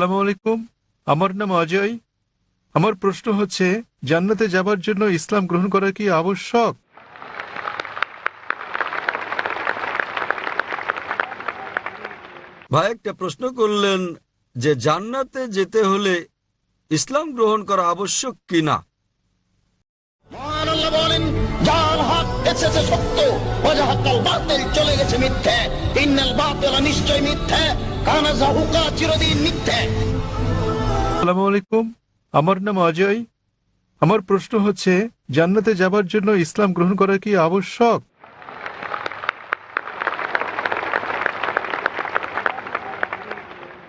আসসালামু আলাইকুম। আমার নাম অজয়। আমার প্রশ্ন হচ্ছে জান্নাতে যাবার জন্য ইসলাম গ্রহণ করা কি আবশ্যক? ভাই একটা প্রশ্ন করলেন যে জান্নাতে যেতে হলে ইসলাম গ্রহণ করা আবশ্যক কিনা? মহান বলেন যার হক এসেছে সত্য বাতিল চলে গেছে মিথ্যে। ইন্নাল বাতিল নিশ্চয় মিথ্যে। কানা জাহুকা চিরদিন মিথ্যে। আসসালামু আলাইকুম। আমার নাম অজয়। আমার প্রশ্ন হচ্ছে জান্নাতে যাবার জন্য ইসলাম গ্রহণ করা কি আবশ্যক?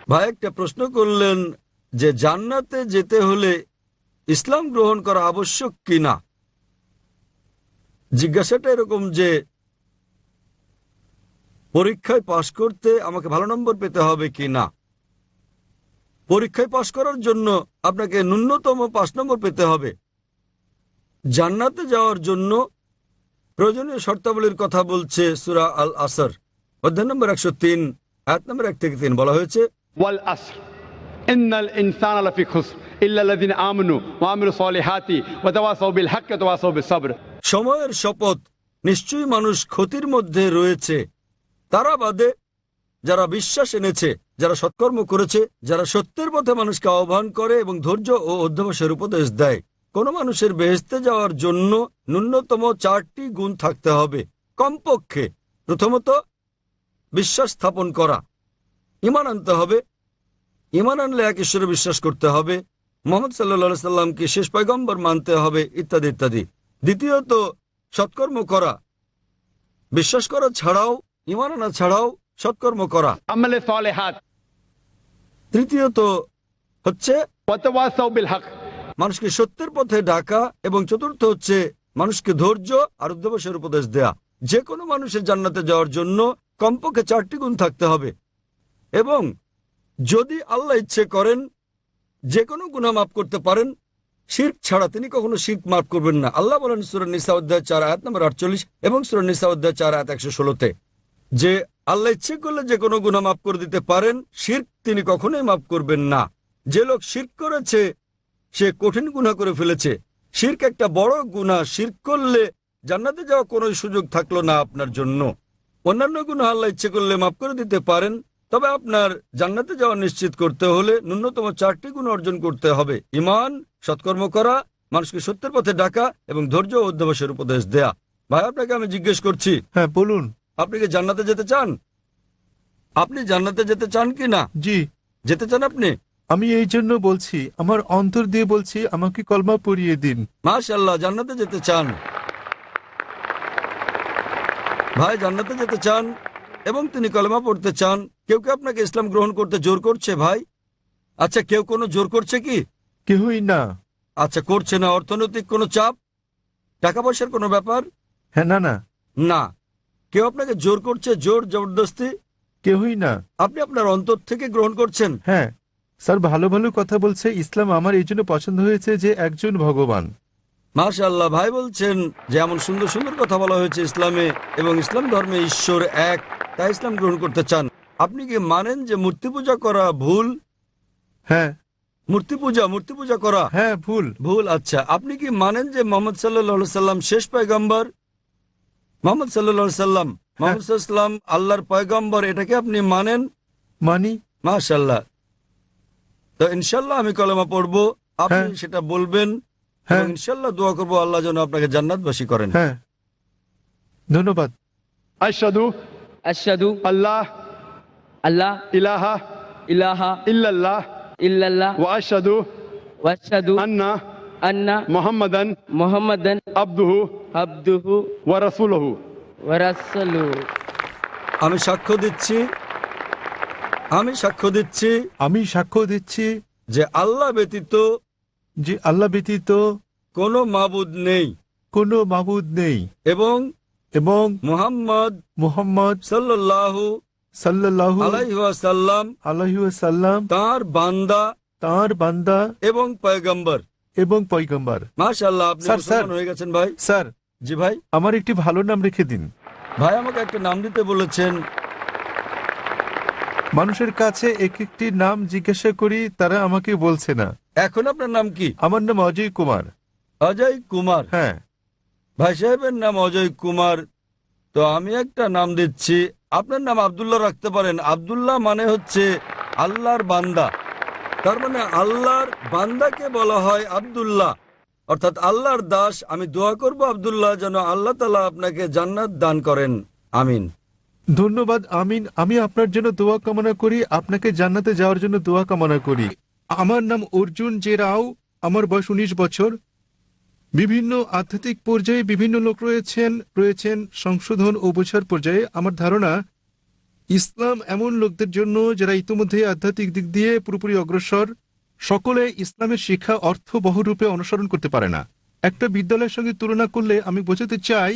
ভাই একটা প্রশ্ন করলেন যে জান্নাতে যেতে হলে ইসলাম গ্রহণ করা আবশ্যক কিনা? জিজ্ঞাসাটা এরকম যে পরীক্ষায় পাশ করতে আমাকে ভালো নম্বর পেতে হবে কি না? পরীক্ষায় পাশ করার জন্য আপনাকে ন্যূনতম পাঁচ নম্বর পেতে হবে। জান্নাতে যাওয়ার জন্য প্রয়োজনীয় শর্তাবলীর কথা বলছে সুরা আল আসর অধ্যায় নম্বর একশো তিন এক নম্বর এক থেকে তিন বলা হয়েছে ওয়াল আসর ইনসান সময়ের শপথ নিশ্চয়ই মানুষ ক্ষতির মধ্যে রয়েছে। তারা বাদে যারা বিশ্বাস এনেছে, যারা সৎকর্ম করেছে, যারা সত্যের পথে মানুষকে আহ্বান করে এবং ধৈর্য ও অধ্যবসের উপদেশ দেয়, কোন মানুষের বেহেস্তে যাওয়ার জন্য ন্যূনতম চারটি গুণ থাকতে হবে। কমপক্ষে প্রথমত, বিশ্বাস স্থাপন করা। ইমান আনতে হবে। ইমান আনলে এক ঈশ্বরে বিশ্বাস করতে হবে। মোহাম্মদ সাল্লা সাল্লামকে শেষ পয়গম্বর মানতে হবে, ইত্যাদি ইত্যাদি। দ্বিতীয়ত, সৎকর্ম করা। বিশ্বাস করা ছাড়াও ইমানানা ছাড়াও সৎকর্ম করা। আমলে ফলে তৃতীয়ত হচ্ছে মানুষকে সত্যের পথে ডাকা এবং চতুর্থ হচ্ছে মানুষকে ধৈর্য আর উদ্যবসের উপদেশ দেয়া। যে কোনো মানুষের জান্নাতে যাওয়ার জন্য কমপক্ষে চারটি গুণ থাকতে হবে। এবং যদি আল্লাহ ইচ্ছে করেন যে কোনো গুণা মাফ করতে পারেন শির ছাড়া তিনি কখনো শির্ক মাফ করবেন না। আল্লাহ বলেন সুরানিসা অধ্যায় চার আয়াত নম্বর আটচল্লিশ এবং সুরানিসা অধ্যায় চার আয়াত একশো ষোলোতে। যে আল্লাহ ইচ্ছে করলে যে কোনো গুণা মাফ করে দিতে পারেন, শির্ক তিনি কখনোই মাফ করবেন না। যে লোক শির্ক করেছে, সে কঠিন গুণা করে ফেলেছে। শির্ক একটা বড় গুণা শির্ক করলে জান্নাতে যাওয়া কোনো সুযোগ থাকল না আপনার জন্য। অন্যান্য গুণা আল্লাহ ইচ্ছে করলে মাফ করে দিতে পারেন, তবে আপনার জান্নাতে যাওয়া নিশ্চিত করতে হলে ন্যূনতম চারটি গুণ অর্জন করতে হবে। ইমান সৎকর্ম করা, মানুষকে সত্যের পথে ডাকা এবং ধৈর্য অধ্যবসের উপদেশ দেয়া। ভাই, আপনাকে আমি জিজ্ঞেস করছি হ্যাঁ বলুন। আপনি কি জান্নাতে যেতে চান? আপনি জান্নাতে যেতে চান কি না? জি। যেতে চান আপনি? আমি এই জন্য বলছি আমার অন্তর দিয়ে বলছি আমাকে কলমা পড়িয়ে দিন। মাশাল্লাহ জান্নাতে যেতে চান। ভাই জান্নাতে যেতে চান এবং তিনি কলমা পড়তে চান কেউ কি আপনাকে ইসলাম গ্রহণ করতে জোর করছে ভাই? আচ্ছা কেউ কোনো জোর করছে কি? কেহই না। আচ্ছা করছে না। অর্থনৈতিক কোনো চাপ? টাকা পয়সার কোনো ব্যাপার? হ্যাঁ না না। না। কেউ আপনাকে জোর করছে জোর জবরদস্তি? কেউই না। আপনি আপনার অন্তর থেকে গ্রহণ করছেন। হ্যাঁ স্যার ভালো ভালো কথা বলছে ইসলাম আমার এই জন্য পছন্দ হয়েছে যে একজন ভগবান। মাশাল্লাহ ভাই বলছেন যে এমন সুন্দর সুন্দর কথা বলা হয়েছে ইসলামে এবং ইসলাম ধর্মে ঈশ্বর এক তাই ইসলাম গ্রহণ করতে চান। আপনি কি মানেন যে মূর্তি পূজা করা ভুল? হ্যাঁ। মূর্তি পূজা মূর্তি পূজা করা? হ্যাঁ ভুল। ভুল আচ্ছা। আপনি কি মানেন যে মোহাম্মদ সাল্লাহ সাল্লাম শেষ পয়গম্বর? মোহাম্মদ সাল্লা সাল্লাম মোহাম্মদ সাল্লাম আল্লাহর পয়গম্বর এটাকে আপনি মানেন? মানি। মাশাল্লাহ তো ইনশাল্লাহ আমি পড়ব আপনি হ্যাঁ। সেটা বলবেন হ্যাঁ। ইনশাল্লাহ দোয়া করব আল্লাহ যেন আপনাকে জান্নাতবাসী করেন। হ্যাঁ। ধন্যবাদ। আশাদু আশাদু আল্লাহ। আল্লাহ। ইলাহা। ইলাহা। ইল্লাল্লাহ। ইল্লাল্লাহ। ওয়া আশাদু আন্না। আন্না মোহাম্মদান মোহাম্মদান আব্দুহু আব্দুহু ওয়ারাসুলহু ওয়ারাসুলু আমি সাক্ষ্য দিচ্ছি আমি সাক্ষ্য দিচ্ছি আমি সাক্ষ্য দিচ্ছি যে আল্লাহ ব্যতীত যে আল্লাহ ব্যতীত কোন মাবুদ নেই। কোন মাবুদ নেই। এবং এবং মোহাম্মদ মোহাম্মদ সাল্লাল্লাহু সাল্লাল্লাহু আলাইহি ওয়াসাল্লাম আলাইহি ওয়াসাল্লাম তার বান্দা তার বান্দা এবং পয়গম্বর। এবং পয়গম্বর। মাশাআল্লাহ আপনি স্যার, মুসলমান হয়ে গেছেন ভাই। স্যার জি ভাই। আমার একটি ভালো নাম রেখে দিন। ভাই আমাকে একটা নাম দিতে বলেছেন। মানুষের কাছে এক একটি নাম জিজ্ঞাসা করি তারা আমাকে বলছে না। এখন আপনার নাম কি? আমার নাম অজয় কুমার। অজয় কুমার? হ্যাঁ। ভাই সাহেবের নাম অজয় কুমার। তো আমি একটা নাম দিচ্ছি। আপনার নাম আব্দুল্লাহ রাখতে পারেন। আব্দুল্লাহ মানে হচ্ছে আল্লাহর বান্দা। তার মানে আল্লাহর বান্দাকে বলা হয় আব্দুল্লাহ। অর্থাৎ আল্লাহর দাস, আমি দোয়া করব আব্দুল্লাহ যেন আল্লাহ তালা আপনাকে জান্নাত দান করেন। আমিন। ধন্যবাদ, আমিন। আমি আপনার জন্য দোয়া কামনা করি, আপনাকে জান্নাতে যাওয়ার জন্য দোয়া কামনা করি। আমার নাম অর্জুন জে রাও, আমার বয়স উনিশ বছর। বিভিন্ন আধ্যাত্মিক পর্যায়ে বিভিন্ন লোক রয়েছেন রয়েছেন সংশোধন ও বোঝার পর্যায়ে। আমার ধারণা ইসলাম এমন লোকদের জন্য যারা ইতিমধ্যে আধ্যাত্মিক দিক দিয়ে পুরোপুরি অগ্রসর, সকলে ইসলামের শিক্ষা অর্থ বহুরূপে অনুসরণ করতে পারে না। একটা বিদ্যালয়ের সঙ্গে তুলনা করলে আমি বোঝাতে চাই,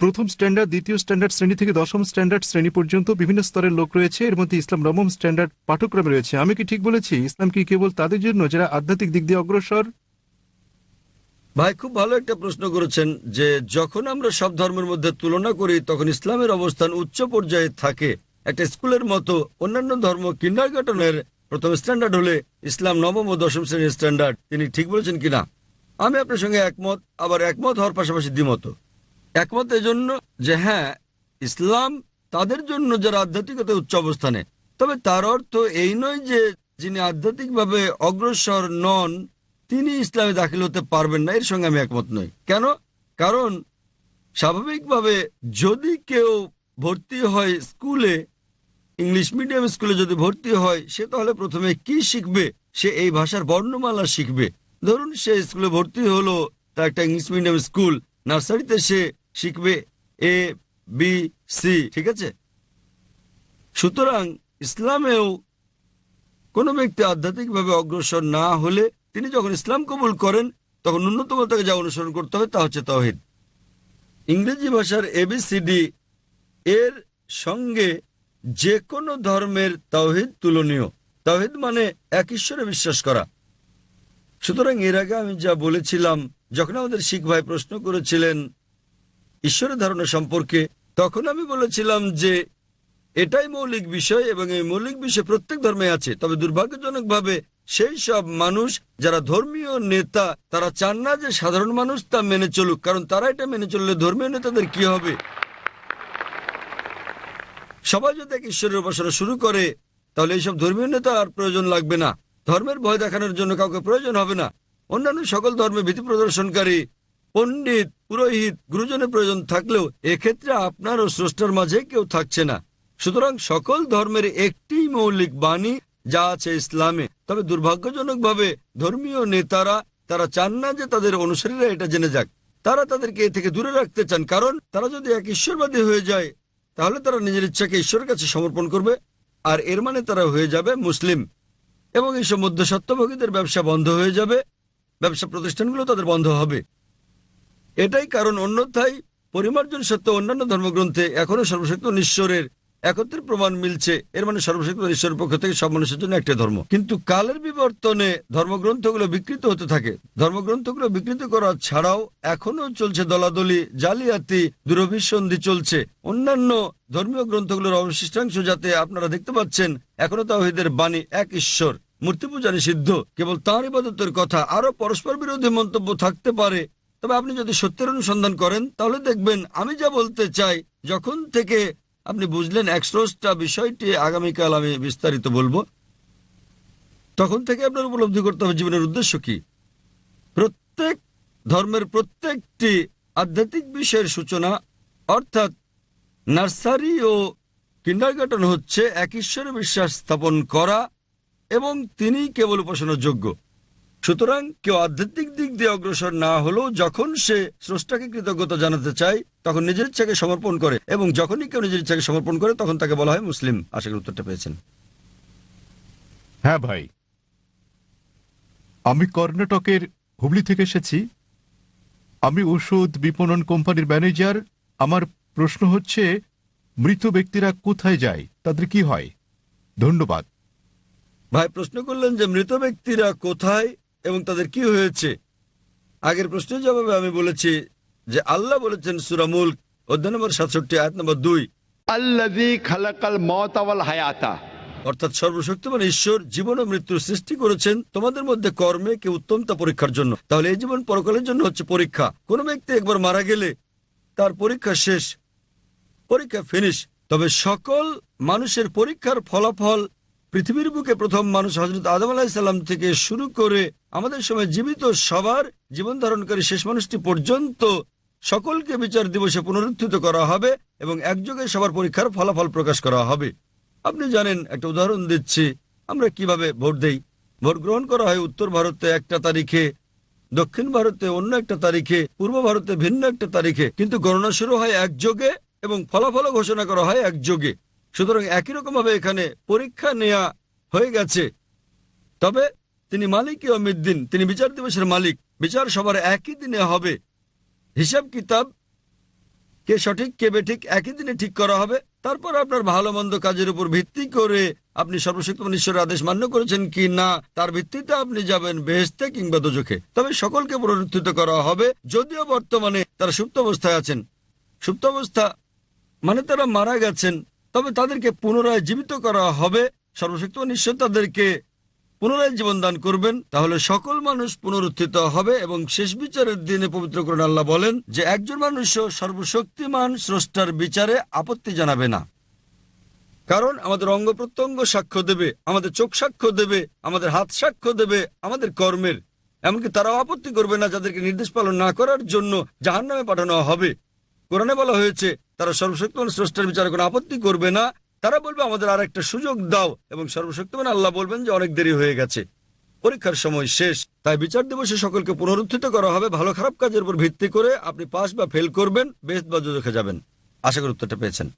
প্রথম স্ট্যান্ডার্ড, দ্বিতীয় স্ট্যান্ডার্ড শ্রেণি থেকে দশম স্ট্যান্ডার্ড শ্রেণি পর্যন্ত বিভিন্ন স্তরের লোক রয়েছে। এর মধ্যে ইসলাম নবম স্ট্যান্ডার্ড পাঠ্যক্রমে রয়েছে। আমি কি ঠিক বলেছি? ইসলাম কি কেবল তাদের জন্য যারা আধ্যাত্মিক দিক দিয়ে অগ্রসর? ভাই, খুব ভালো একটা প্রশ্ন করেছেন যে যখন আমরা সব ধর্মের মধ্যে তুলনা করি, তখন ইসলামের অবস্থান উচ্চ পর্যায়ে থাকে। একটা স্কুলের মতো অন্যান্য ধর্ম কিন্ডার প্রথম স্ট্যান্ডার্ড হলে ইসলাম নবম ও দশম শ্রেণির স্ট্যান্ডার্ড তিনি ঠিক বলেছেন কিনা? আমি আপনার সঙ্গে একমত, আবার একমত হওয়ার পাশাপাশি দ্বিমত। একমত এজন্য যে হ্যাঁ ইসলাম তাদের জন্য যারা আধ্যাত্মিকতা উচ্চ অবস্থানে। তবে তার অর্থ এই নয় যে যিনি আধ্যাত্মিকভাবে অগ্রসর নন, তিনি ইসলামে দাখিল হতে পারবেন না। এর সঙ্গে আমি একমত নই। কেন? কারণ স্বাভাবিকভাবে যদি কেউ ভর্তি হয় স্কুলে ইংলিশ মিডিয়াম স্কুলে যদি ভর্তি হয়, সে তাহলে প্রথমে কি শিখবে? সে এই ভাষার বর্ণমালা শিখবে। ধরুন সে স্কুলে ভর্তি হলো, তা একটা ইংলিশ মিডিয়াম স্কুল, নার্সারিতে সে শিখবে এ বি সি ঠিক আছে? সুতরাং ইসলামেও কোনো ব্যক্তি আধ্যাত্মিকভাবে অগ্রসর না হলে তিনি যখন ইসলাম কবুল করেন, তখন ন্যূনতম তাকে যা অনুসরণ করতে হবে তা হচ্ছে তহিদ ইংরেজি ভাষার এবিসিডি এর সঙ্গে যে কোনো ধর্মের তাওহিদ তুলনীয়। তাওহিদ মানে এক ঈশ্বরে বিশ্বাস করা। সুতরাং এর আগে আমি যা বলেছিলাম, যখন আমাদের শিখ ভাই প্রশ্ন করেছিলেন ঈশ্বরের ধারণা সম্পর্কে, তখন আমি বলেছিলাম যে এটাই মৌলিক বিষয় এবং এই মৌলিক বিষয় প্রত্যেক ধর্মে আছে। তবে দুর্ভাগ্যজনকভাবে সেই সব মানুষ, যারা ধর্মীয় নেতা, তারা চান না যে সাধারণ মানুষ তা মেনে চলুক। কারণ তারা এটা মেনে চললে ধর্মীয় নেতাদের কি হবে? সবাই যদি এক ঈশ্বরের উপাসনা শুরু করে, তাহলে এইসব ধর্মীয় নেতা আর প্রয়োজন লাগবে না। ধর্মের ভয় দেখানোর জন্য কাউকে প্রয়োজন হবে না। অন্যান্য সকল ধর্মে ভীতি প্রদর্শনকারী, পণ্ডিত, পুরোহিত, গুরুজনের প্রয়োজন থাকলেও এক্ষেত্রে আপনার ও স্রষ্টার মাঝে কেউ থাকছে না। সুতরাং সকল ধর্মের একটি মৌলিক বাণী যা আছে ইসলামে। তবে দুর্ভাগ্যজনকভাবে ধর্মীয় নেতারা, তারা চান না যে তাদের অনুসারীরা এটা জেনে যাক। তারা তাদেরকে এ থেকে দূরে রাখতে চান, কারণ তারা যদি এক ঈশ্বরবাদী হয়ে যায় তাহলে তারা নিজের ইচ্ছাকে ঈশ্বরের কাছে সমর্পণ করবে, আর এর মানে তারা হয়ে যাবে মুসলিম। এবং এইসব মধ্য সত্যভোগীদের ব্যবসা বন্ধ হয়ে যাবে, ব্যবসা প্রতিষ্ঠানগুলো তাদের বন্ধ হবে। এটাই কারণ অন্যথায় পরিমার্জন সত্ত্বেও অন্যান্য ধর্মগ্রন্থে এখনও সর্বশক্ত ঈশ্বরের একত্রের প্রমাণ মিলছে। এর মানে সর্বশক্ত ঈশ্বরের পক্ষ থেকে সব মানুষের জন্য একটা ধর্ম। কিন্তু কালের বিবর্তনে ধর্মগ্রন্থগুলো বিকৃত হতে থাকে। ধর্মগ্রন্থগুলো বিকৃত করা ছাড়াও এখনও চলছে দলাদলি, জালিয়াতি, দুরভিসন্ধি চলছে। অন্যান্য ধর্মীয় গ্রন্থগুলোর অবশিষ্টাংশ যাতে আপনারা দেখতে পাচ্ছেন এখনও তাহিদের বাণী এক ঈশ্বর। মূর্তি পূজা নিষিদ্ধ, কেবল তাঁর ইবাদতের কথা। আরও পরস্পর বিরোধী মন্তব্য থাকতে পারে। তবে আপনি যদি সত্যের অনুসন্ধান করেন, তাহলে দেখবেন, আমি যা বলতে চাই, যখন থেকে আপনি বুঝলেন এক্সরোসটা বিষয়টি আগামীকাল আমি বিস্তারিত বলব। তখন থেকে আপনার উপলব্ধি করতে হবে, জীবনের উদ্দেশ্য কি? প্রত্যেক ধর্মের প্রত্যেকটি আধ্যাত্মিক বিষয়ের সূচনা, অর্থাৎ নার্সারি ও কিন্ডারগার্টন হচ্ছে এক ঈশ্বরে বিশ্বাস স্থাপন করা এবং তিনি কেবল উপাসনার যোগ্য। সুতরাং কেউ আধ্যাত্মিক দিক দিয়ে অগ্রসর না হলেও যখন সে স্রষ্টাকে কৃতজ্ঞতা জানাতে চায় তখন নিজের ইচ্ছাকে সমর্পণ করে এবং যখনই কেউ নিজের ইচ্ছাকে সমর্পণ করে তখন তাকে বলা হয় মুসলিম। আশা করি উত্তরটা পেয়েছেন। হ্যাঁ ভাই। আমি কর্ণাটকের হুবলি থেকে এসেছি। আমি ওষুধ বিপণন কোম্পানির ম্যানেজার। আমার প্রশ্ন হচ্ছে মৃত ব্যক্তিরা কোথায় যায়? তাদের কি হয়? ধন্যবাদ। ভাই প্রশ্ন করলেন যে মৃত ব্যক্তিরা কোথায়? এবং তাদের কি হয়েছে? আগের প্রশ্নের জবাবে আমি বলেছি যে আল্লাহ বলেছেন সুরামুল অধ্যায় নম্বর সাতষট্টি আয়াত নম্বর দুই। অর্থাৎ সর্বশক্তিমান ঈশ্বর জীবন ও মৃত্যুর সৃষ্টি করেছেন তোমাদের মধ্যে কর্মে কে পরীক্ষার জন্য। তাহলে এই জীবন জন্য হচ্ছে পরীক্ষা। ব্যক্তি একবার মারা গেলে তার পরীক্ষা শেষ পরীক্ষা ফিনিশ তবে সকল মানুষের পরীক্ষার ফলাফল পৃথিবীর বুকে প্রথম মানুষ হজরত আদম আলাহিসাল্লাম থেকে শুরু করে আমাদের সময় জীবিত সবার জীবন ধারণকারী শেষ মানুষটি পর্যন্ত সকলকে বিচার দিবসে পুনরুত্থিত করা হবে এবং একযোগে সবার পরীক্ষার ফলাফল প্রকাশ করা হবে। আপনি জানেন, একটা উদাহরণ দিচ্ছি। আমরা কীভাবে ভোট দেই? ভোট গ্রহণ করা হয় উত্তর ভারতে একটা তারিখে, দক্ষিণ ভারতে অন্য একটা তারিখে, পূর্ব ভারতে ভিন্ন একটা তারিখে। কিন্তু গণনা শুরু হয় একযোগে এবং ফলাফলও ঘোষণা করা হয় একযোগে। সুতরাং একই রকম ভাবে এখানে পরীক্ষা নেয়া হয়ে গেছে। তবে তিনি মালিক অমিদ্দিন তিনি বিচার দিবসের মালিক, বিচার সবার একই দিনে হবে। হিসাব কিতাব কে সঠিক, কে বেঠিক, একই দিনে ঠিক করা হবে। তারপর আপনার ভালো মন্দ কাজের উপর ভিত্তি করে আপনি সর্বশক্তিমান ঈশ্বরের আদেশ মান্য করেছেন কি না, তার ভিত্তিতে আপনি যাবেন বেহেস্তে কিংবা দোজখে। তবে সকলকে পুনরুত্থিত করা হবে যদিও বর্তমানে তারা সুপ্ত অবস্থায় আছেন। সুপ্ত অবস্থা মানে তারা মারা গেছেন। তবে তাদেরকে পুনরায় জীবিত করা হবে। সর্বশক্তিমান নিশ্চয় তাদেরকে পুনরায় জীবন দান করবেন। তাহলে সকল মানুষ পুনরুত্থিত হবে এবং শেষ বিচারের দিনে পবিত্র করুন আল্লাহ বলেন যে, একজন মানুষও সর্বশক্তিমান স্রষ্টার বিচারে আপত্তি জানাবে না। কারণ আমাদের অঙ্গ প্রত্যঙ্গ সাক্ষ্য দেবে, আমাদের চোখ সাক্ষ্য দেবে, আমাদের হাত সাক্ষ্য দেবে, আমাদের কর্মের। এমনকি তারাও আপত্তি করবে না যাদেরকে নির্দেশ পালন না করার জন্য জাহান নামে পাঠানো হবে। কোরআনে বলা হয়েছে তারা সর্বশক্তিমান স্রষ্টার বিচারে কোনো আপত্তি করবে না। তারা বলবে, আমাদের আর একটা সুযোগ দাও। এবং সর্বশক্তিমান আল্লাহ বলবেন যে, অনেক দেরি হয়ে গেছে। পরীক্ষার সময় শেষ। তাই বিচার দিবসে সকলকে পুনরুত্থিত করা হবে। ভালো খারাপ কাজের উপর ভিত্তি করে আপনি পাস বা ফেল করবেন, বেস্ট বা যাবেন। আশা করি উত্তরটা পেয়েছেন।